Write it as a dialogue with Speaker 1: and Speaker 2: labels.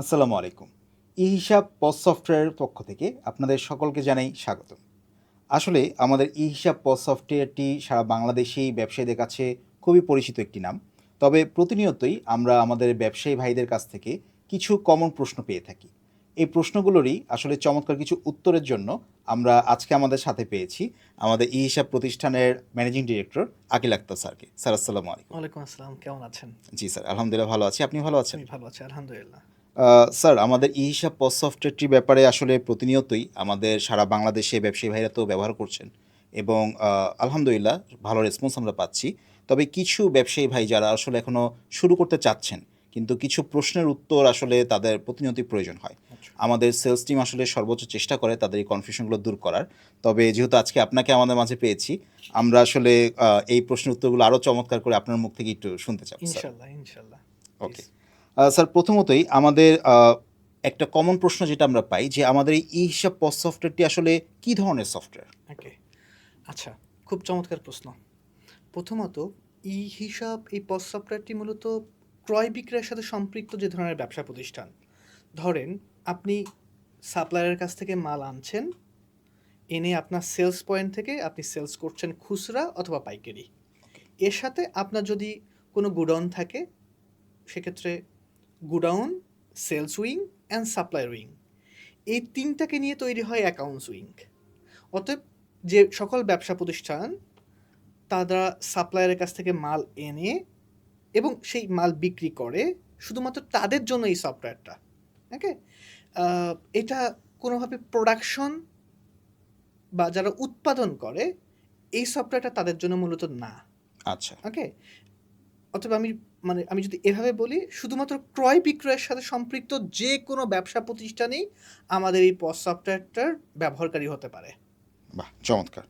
Speaker 1: আসসালামু আলাইকুম। ই হিসাব পস সফটওয়্যারের পক্ষ থেকে আপনাদের সকলকে জানাই স্বাগত আসলে আমাদের ই হিসাব পস সফটওয়্যারটি সারা বাংলাদেশেই ব্যবসায়ীদের কাছে খুবই পরিচিত একটি নাম। তবে প্রতিনিয়তই আমরা আমাদের ব্যবসায়ী ভাইদের কাছ থেকে কিছু কমন প্রশ্ন পেয়ে থাকি। এই প্রশ্নগুলোরই আসলে চমৎকার কিছু উত্তরের জন্য আমরা আজকে আমাদের সাথে পেয়েছি আমাদের ই হিসাব প্রতিষ্ঠানের ম্যানেজিং ডিরেক্টর আকিল আক্তার স্যারকে। স্যার আসসালামু আলাইকুম।
Speaker 2: ওয়ালাইকুম আসসালাম। কেমন আছেন?
Speaker 1: জি স্যার আলহামদুলিল্লাহ ভালো আছি। আপনি ভালো আছেন?
Speaker 2: ভালো আছি আলহামদুলিল্লাহ।
Speaker 1: স্যার আমাদের ই হিসাব পস সফটওয়্যারটির ব্যাপারে আসলে প্রতিনিয়তই আমাদের সারা বাংলাদেশে ব্যবসায়ী ভাইরা তো ব্যবহার করছেন এবং আলহামদুলিল্লাহ ভালো রেসপন্স আমরা পাচ্ছি। তবে কিছু ব্যবসায়ী ভাই যারা আসলে এখনও শুরু করতে চাচ্ছেন কিন্তু কিছু প্রশ্নের উত্তর আসলে তাদের প্রতিনিয়তই প্রয়োজন হয়। আমাদের সেলস টিম আসলে সর্বোচ্চ চেষ্টা করে তাদের এই কনফিউশনগুলো দূর করার। তবে যেহেতু আজকে আপনাকে আমাদের মাঝে পেয়েছি আমরা আসলে এই প্রশ্নের উত্তরগুলো আরও চমৎকার করে আপনার মুখ থেকে একটু শুনতে চাই
Speaker 2: ইনশাল্লাহ ইনশাল্লাহ।
Speaker 1: ওকে স্যার প্রথমতই আমাদের একটা কমন প্রশ্ন যেটা আমরা পাই যে আমাদের এই ই হিসাব পস সফটওয়্যারটি আসলে কি ধরনের সফটওয়্যার
Speaker 2: ওকে আচ্ছা খুব চমৎকার প্রশ্ন। প্রথমত ই হিসাব এই পস সফটওয়্যারটি মূলত ক্রয় বিক্রয়ের সাথে সম্পৃক্ত যে ধরনের ব্যবসা প্রতিষ্ঠান। ধরেন আপনি সাপ্লায়ারের কাছ থেকে মাল আনছেন এনে আপনার সেলস পয়েন্ট থেকে আপনি সেলস করছেন খুচরা অথবা পাইকারি। এর সাথে আপনার যদি কোনো গুডাউন থাকে সেক্ষেত্রে godown sales wing and supply wing এই তিনটাকে নিয়ে তৈরি হয় অ্যাকাউন্টস উইং অতএব যে সকল ব্যবসা প্রতিষ্ঠান তারা সাপ্লায়ারের কাছ থেকে মাল এনে এবং সেই মাল বিক্রি করে শুধুমাত্র তাদের জন্য এই সফটওয়্যারটা। ওকে? এটা কোনোভাবে প্রোডাকশন বা যারা উৎপাদন করে এই সফটওয়্যারটা তাদের জন্য মূলত না।
Speaker 1: আচ্ছা।
Speaker 2: ওকে? অথবা আমি মানে আমি যদি এভাবে বলি, শুধুমাত্র ক্রয় বিক্রয়ের সাথে সম্পৃক্ত যে কোনো ব্যবসা প্রতিষ্ঠানেই আমাদের এই পস সফটওয়্যারটার ব্যবহারকারী হতে পারে।
Speaker 1: বাহ, চমৎকার।